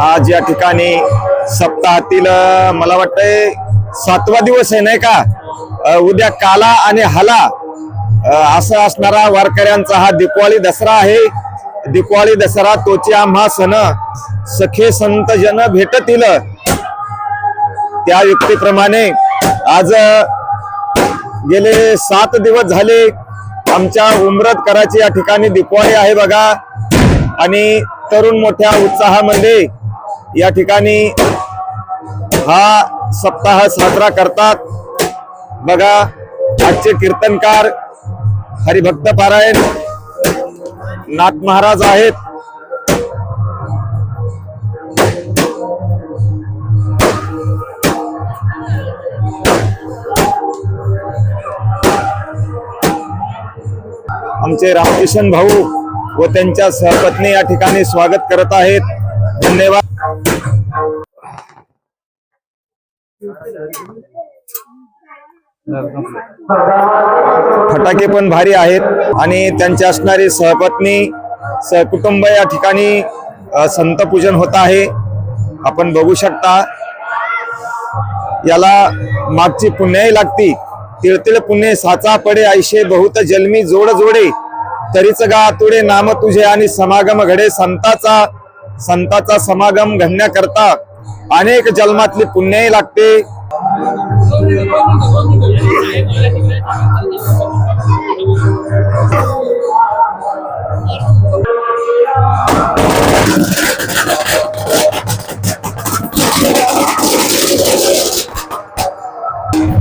आज या ठिकाणी सप्ताहातील मला वाटतंय सातवा दिवस आहे नाही का? उद्या काला आणि हला असा असं असणारा वारकऱ्यांचा हा दिपवाळी दसरा आहे. दिपवाळी दसरा तोचे आम्हा सण सखे संत जन भेटतील. त्या युक्तीप्रमाणे आज गेले सात दिवस झाले. आमच्या उमरत कराची या ठिकाणी दिपवाळी आहे बघा. आणि तरुण मोठ्या उत्साहामध्ये या ठिकाणी हा सप्ताह साजरा करतात. बघा आजचे कीर्तनकार हरिभक्त पारायण नाथ महाराज आहेत. आमचे रामकिशन भाऊ व त्यांच्या सहपत्नी या ठिकाणी स्वागत करत आहेत. धन्यवाद. फटाके पण भारी आहेत आणि त्यांची असणारी सहपत्नी सहकुटुंब या ठिकाणी संत पूजन होत आहे. आपण बघू शकता. याला मागची पुण्याही लागती. तिळतिळ पुणे साचा पडे आयशे बहुत जन्मी जोड जोडे. तरीच गा तुडे नाम तुझे आणि समागम घडे संताचा संताचा समागम घडण्याकरता अनेक जन्मातली पुण्याही लागते.